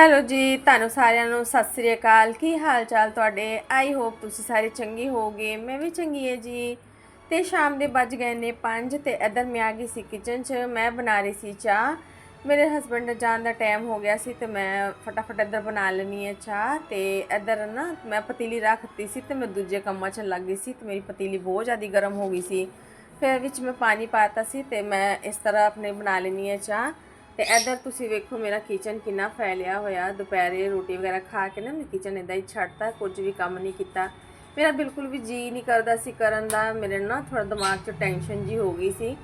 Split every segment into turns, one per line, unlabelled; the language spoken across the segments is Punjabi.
ਹੈਲੋ ਜੀ, ਤੁਹਾਨੂੰ ਸਾਰਿਆਂ ਨੂੰ ਸਤਿ ਸ੍ਰੀ ਅਕਾਲ। ਕੀ ਹਾਲ ਚਾਲ ਤੁਹਾਡੇ? ਆਈ ਹੋਪ ਤੁਸੀਂ ਸਾਰੇ ਚੰਗੇ ਹੋਗੇ ਮੈਂ ਵੀ ਚੰਗੀ ਹੈ ਜੀ। ਤੇ ਸ਼ਾਮ ਦੇ ਵੱਜ ਗਏ ਨੇ 5 ਤੇ ਇੱਧਰ ਮੈਂ ਆ ਗਈ ਸੀ ਕਿਚਨ 'ਚ। ਮੈਂ ਬਣਾ ਰਹੀ ਸੀ ਚਾਹ। ਮੇਰੇ ਹਸਬੰਡ ਦਾ ਜਾਣ ਦਾ ਟਾਈਮ ਹੋ ਗਿਆ ਸੀ ਤੇ ਮੈਂ ਫਟਾਫਟ ਇੱਧਰ ਬਣਾ ਲੈਣੀ ਹੈ ਚਾਹ। ਤੇ ਇੱਧਰ ਨਾ ਮੈਂ ਪਤੀਲੀ ਰੱਖਤੀ ਸੀ ਤੇ ਮੈਂ ਦੂਜੇ ਕੰਮਾਂ 'ਚ ਲੱਗ ਗਈ ਸੀ ਤੇ ਮੇਰੀ ਪਤੀਲੀ ਬਹੁਤ ਜ਼ਿਆਦਾ ਗਰਮ ਹੋ ਗਈ ਸੀ। ਫਿਰ ਵਿੱਚ ਮੈਂ ਪਾਣੀ ਪਾਤਾ ਸੀ ਤੇ ਮੈਂ ਇਸ ਤਰ੍ਹਾਂ ਆਪਣੇ ਬਣਾ ਲੈਣੀ ਹੈ ਚਾਹ। ਤੇ ਇੱਧਰ ਤੁਸੀਂ ਵੇਖੋ ਮੇਰਾ ਕਿਚਨ ਕਿੰਨਾ ਫੈਲਿਆ ਹੋਇਆ। ਦੁਪਹਿਰੇ ਰੋਟੀ ਵਗੈਰਾ ਖਾ ਕੇ ਨਾ ਮੈਂ ਕਿਚਨ ਇਦਾਂ ਹੀ ਛੱਡਤਾ, ਕੁਝ ਵੀ ਕੰਮ ਨਹੀਂ ਕੀਤਾ। ਮੇਰਾ ਬਿਲਕੁਲ ਵੀ ਜੀ ਨਹੀਂ ਕਰਦਾ ਸੀ ਕਰਨ ਦਾ। ਮੇਰੇ ਨਾ ਥੋੜਾ ਦਿਮਾਗ 'ਚ ਟੈਨਸ਼ਨ ਜੀ ਹੋ ਗਈ ਸੀ।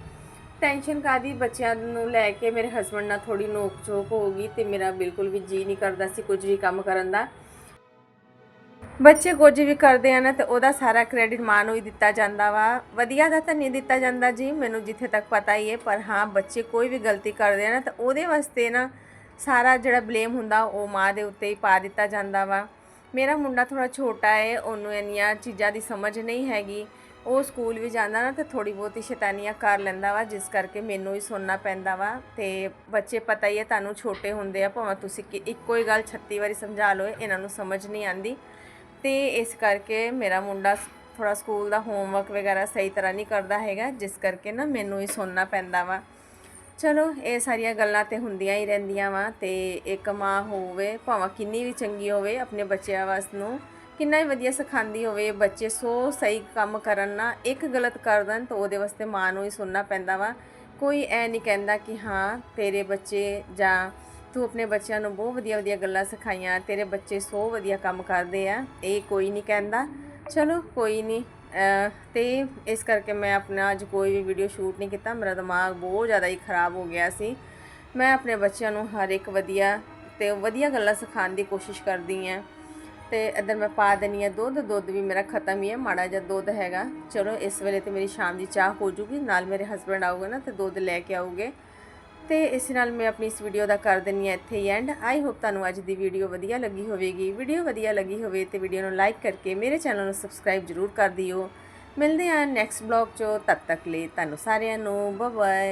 ਟੈਨਸ਼ਨ ਕਾਦੀ ਬੱਚਿਆਂ ਨੂੰ ਲੈ ਕੇ ਮੇਰੇ ਹਸਬੰਡ ਨਾਲ ਥੋੜੀ ਨੋਕ ਝੋਕ ਹੋ ਗਈ ਤੇ ਮੇਰਾ ਬਿਲਕੁਲ ਵੀ ਜੀ ਨਹੀਂ ਕਰਦਾ ਸੀ ਕੁਝ ਵੀ ਕੰਮ ਕਰਨ ਦਾ। ਬੱਚੇ ਕੁਝ ਵੀ ਕਰਦੇ ਆ ਨਾ ਤੇ ਉਹਦਾ ਸਾਰਾ ਕ੍ਰੈਡਿਟ ਮਾਂ ਨੂੰ ਹੀ ਦਿੱਤਾ ਜਾਂਦਾ ਵਾ। ਵਧੀਆ ਦਾ ਤਾਂ ਨਹੀਂ ਦਿੱਤਾ ਜਾਂਦਾ ਜੀ, ਮੈਨੂੰ ਜਿੱਥੇ ਤੱਕ ਪਤਾ ਹੀ ਹੈ, ਪਰ ਹਾਂ, ਬੱਚੇ ਕੋਈ ਵੀ ਗਲਤੀ ਕਰਦੇ ਆ ਨਾ ਤਾਂ ਉਹਦੇ ਵਾਸਤੇ ਨਾ ਸਾਰਾ ਜਿਹੜਾ ਬਲੇਮ ਹੁੰਦਾ, ਉਹ ਮਾਂ ਦੇ ਉੱਤੇ ਹੀ ਪਾ ਦਿੱਤਾ ਜਾਂਦਾ ਵਾ। ਮੇਰਾ ਮੁੰਡਾ ਥੋੜਾ ਛੋਟਾ ਹੈ, ਉਹਨੂੰ ਇੰਨੀਆਂ ਚੀਜ਼ਾਂ ਦੀ ਸਮਝ ਨਹੀਂ ਹੈਗੀ। ਉਹ ਸਕੂਲ ਵੀ ਜਾਂਦਾ ਨਾ ਤੇ ਥੋੜੀ ਬਹੁਤੀ ਸ਼ੈਤਾਨੀਆਂ ਕਰ ਲੈਂਦਾ ਵਾ, ਜਿਸ ਕਰਕੇ ਮੈਨੂੰ ਹੀ ਸੁਣਨਾ ਪੈਂਦਾ ਵਾ ਤੇ ਬੱਚੇ ਪਤਾ ਹੀ ਹੈ ਤੁਹਾਨੂੰ ਛੋਟੇ ਹੁੰਦੇ ਆ, ਭਾਵੇਂ ਤੁਸੀਂ ਕਿ ਇੱਕੋ ਹੀ ਗੱਲ 36 ਵਾਰੀ ਸਮਝਾ ਲਓ, ਇਹਨਾਂ ਨੂੰ ਸਮਝ ਨਹੀਂ ਆਂਦੀ। ਤੇ ਇਸ ਕਰਕੇ ਮੇਰਾ ਮੁੰਡਾ ਥੋੜਾ ਸਕੂਲ ਦਾ ਹੋਮਵਰਕ ਵਗੈਰਾ ਸਹੀ ਤਰ੍ਹਾਂ ਨਹੀਂ ਕਰਦਾ ਹੈਗਾ, ਜਿਸ ਕਰਕੇ ਨਾ ਮੈਨੂੰ ਹੀ ਸੁਣਨਾ ਪੈਂਦਾ ਵਾ। ਚਲੋ, ਇਹ ਸਾਰੀਆਂ ਗੱਲਾਂ ਤੇ ਹੁੰਦੀਆਂ ਹੀ ਰਹਿੰਦੀਆਂ ਵਾ ਤੇ ਇੱਕ ਮਾਂ ਹੋਵੇ, ਭਾਵੇਂ ਕਿੰਨੀ ਵੀ ਚੰਗੀ ਹੋਵੇ, ਆਪਣੇ ਬੱਚਿਆਂ ਵਾਸ ਨੂੰ ਕਿੰਨਾ ਹੀ ਵਧੀਆ ਸਿਖਾਉਂਦੀ ਹੋਵੇ ਬੱਚੇ, ਸੋ ਸਹੀ ਕੰਮ ਕਰਨ ਨਾ ਇੱਕ ਗਲਤ ਕਰ ਦੇਣ ਤਾਂ ਉਹਦੇ ਵਾਸਤੇ ਮਾਂ ਨੂੰ ਹੀ ਸੁਣਨਾ ਪੈਂਦਾ ਵਾ। ਕੋਈ ਐ ਨਹੀਂ ਕਹਿੰਦਾ ਕਿ ਹਾਂ, ਤੇਰੇ ਬੱਚੇ ਜਾਂ ਤੂੰ ਆਪਣੇ ਬੱਚਿਆਂ ਨੂੰ ਬਹੁਤ ਵਧੀਆ ਵਧੀਆ ਗੱਲਾਂ ਸਿਖਾਈਆਂ, ਤੇਰੇ ਬੱਚੇ ਸੋ ਵਧੀਆ ਕੰਮ ਕਰਦੇ ਆ, ਇਹ ਕੋਈ ਨਹੀਂ ਕਹਿੰਦਾ। ਚਲੋ ਕੋਈ ਨਹੀਂ, ਅਹ ਤੇ ਇਸ ਕਰਕੇ ਮੈਂ ਆਪਣਾ ਅੱਜ ਕੋਈ ਵੀ ਵੀਡੀਓ ਸ਼ੂਟ ਨਹੀਂ ਕੀਤਾ, ਮੇਰਾ ਦਿਮਾਗ ਬਹੁਤ ਜ਼ਿਆਦਾ ਹੀ ਖਰਾਬ ਹੋ ਗਿਆ ਸੀ। ਮੈਂ ਆਪਣੇ ਬੱਚਿਆਂ ਨੂੰ ਹਰ ਇੱਕ ਵਧੀਆ ਤੇ ਵਧੀਆ ਗੱਲਾਂ ਸਿਖਾਉਣ ਦੀ ਕੋਸ਼ਿਸ਼ ਕਰਦੀ ਆ ਤੇ ਇੱਧਰ ਮੈਂ ਪਾ ਦੇਣੀ ਆ ਦੁੱਧ ਦੁੱਧ ਵੀ ਮੇਰਾ ਖਤਮ ਹੀ ਹੈ ਮਾੜਾ ਜਿਹਾ ਦੁੱਧ ਹੈਗਾ। ਚਲੋ, ਇਸ ਵੇਲੇ ਤੇ ਮੇਰੀ ਸ਼ਾਮ ਦੀ ਚਾਹ ਹੋ ਜੂਗੀ, ਨਾਲ ਮੇਰੇ ਹਸਬੰਡ ਆਊਗੇ ਨਾ, ਤੇ ਦੁੱਧ ਲੈ ਕੇ ਆਊਗੇ। ਤੇ ਇਸ ਨਾਲ ਮੈਂ ਆਪਣੀ ਇਸ ਵੀਡੀਓ ਦਾ ਕਰ ਦਿੰਨੀ ਆ ਇੱਥੇ ਹੀ ਐਂਡ ਆਈ ਹੋਪ ਤੁਹਾਨੂੰ ਅੱਜ ਦੀ ਵੀਡੀਓ ਵਧੀਆ ਲੱਗੀ ਹੋਵੇਗੀ। ਵੀਡੀਓ ਵਧੀਆ ਲੱਗੀ ਹੋਵੇ ਤੇ ਵੀਡੀਓ ਨੂੰ ਲਾਈਕ ਕਰਕੇ ਮੇਰੇ ਚੈਨਲ ਨੂੰ ਸਬਸਕ੍ਰਾਈਬ ਜ਼ਰੂਰ ਕਰ ਦਿਓ। ਮਿਲਦੇ ਹਾਂ ਨੈਕਸਟ ਬਲੌਗ 'ਚੋਂ। ਤਦ ਤੱਕ ਲਈ ਤੁਹਾਨੂੰ ਸਾਰਿਆਂ ਨੂੰ ਬਾਏ ਬਾਏ